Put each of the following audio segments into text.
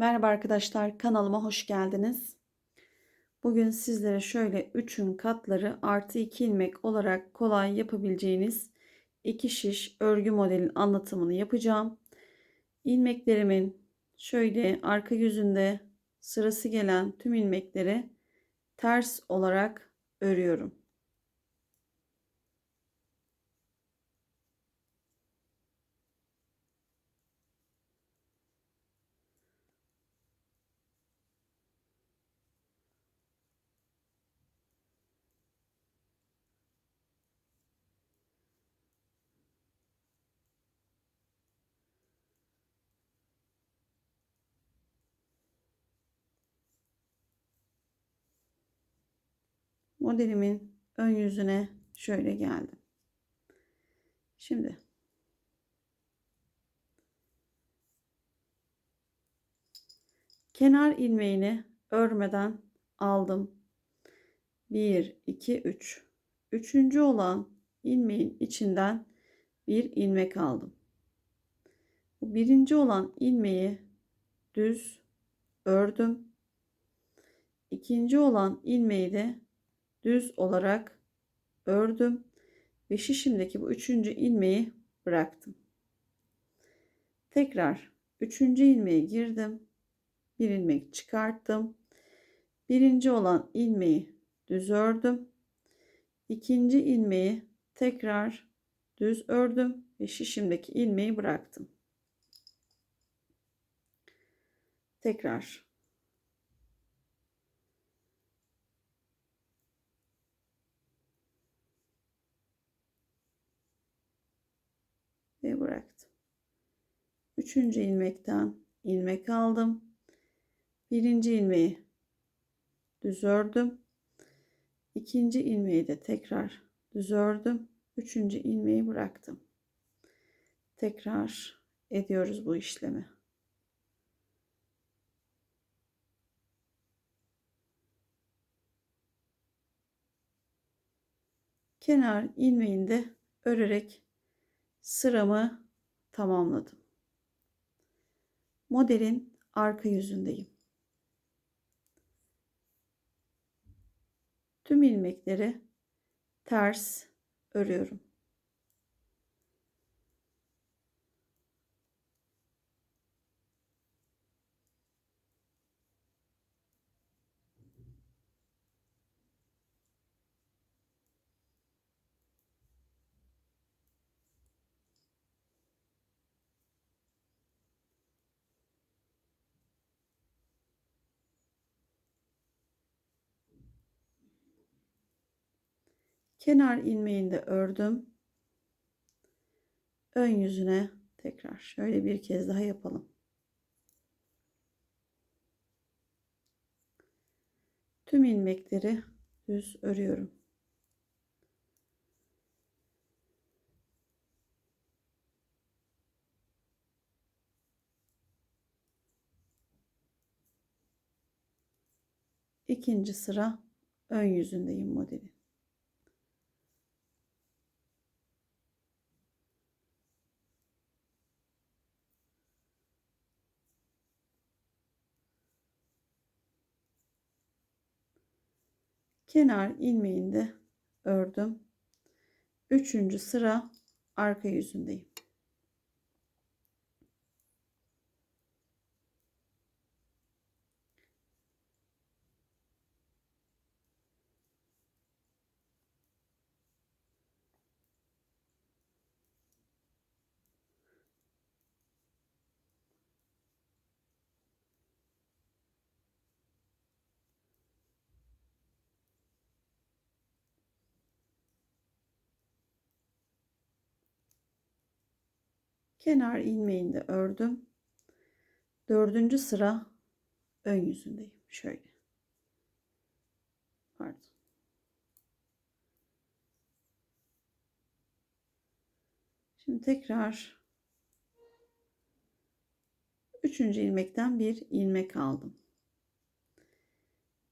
Merhaba arkadaşlar, kanalıma hoş geldiniz. Bugün sizlere şöyle 3'ün katları artı 2 ilmek olarak kolay yapabileceğiniz iki şiş örgü modelin anlatımını yapacağım. İlmeklerimin şöyle arka yüzünde sırası gelen tüm ilmekleri ters olarak örüyorum. Modelimin ön yüzüne şöyle geldim. Şimdi kenar ilmeğini örmeden aldım. 1 2 3 üçüncü olan ilmeğin içinden bir ilmek aldım. Bu birinci olan ilmeği düz ördüm. İkinci olan ilmeği de düz olarak ördüm ve şişimdeki bu üçüncü ilmeği bıraktım. Tekrar üçüncü ilmeğe girdim. Bir ilmek çıkarttım. Birinci olan ilmeği düz ördüm. İkinci ilmeği tekrar düz ördüm ve şişimdeki ilmeği bıraktım. Tekrar ve bıraktım. Üçüncü ilmekten ilmek aldım. Birinci ilmeği düz ördüm. İkinci ilmeği de tekrar düz ördüm. Üçüncü ilmeği bıraktım. Tekrar ediyoruz bu işlemi. Kenar ilmeğinde örerek sıramı tamamladım. Modelin arka yüzündeyim. Tüm ilmekleri ters örüyorum. Kenar ilmeğini de ördüm. Ön yüzüne tekrar şöyle bir kez daha yapalım. Tüm ilmekleri düz örüyorum. İkinci sıra ön yüzündeyim modelin. Kenar ilmeğinde ördüm. Üçüncü sıra arka yüzündeyim. Kenar ilmeğinde ördüm. Dördüncü sıra ön yüzündeyim. Şöyle. Pardon. Şimdi tekrar üçüncü ilmekten bir ilmek aldım.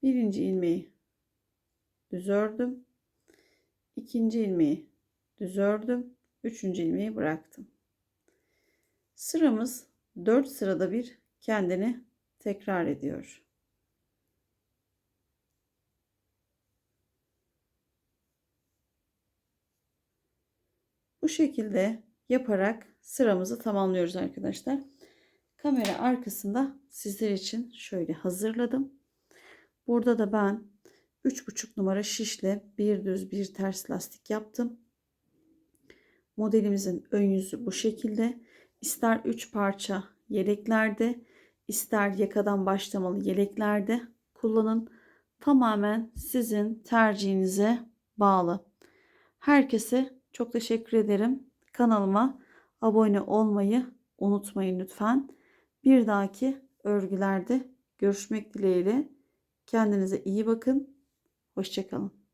Birinci ilmeği düz ördüm. ikinci ilmeği düz ördüm. Üçüncü ilmeği bıraktım. Sıramız 4 sırada bir kendini tekrar ediyor. Bu şekilde yaparak sıramızı tamamlıyoruz arkadaşlar. Kamera arkasında sizler için şöyle hazırladım. Burada da ben 3,5 numara şişle bir düz bir ters lastik yaptım. Modelimizin ön yüzü bu şekilde. İster 3 parça yeleklerde, ister yakadan başlamalı yeleklerde kullanın. Tamamen sizin tercihinize bağlı. Herkese çok teşekkür ederim. Kanalıma abone olmayı unutmayın lütfen. Bir dahaki örgülerde görüşmek dileğiyle. Kendinize iyi bakın. Hoşçakalın.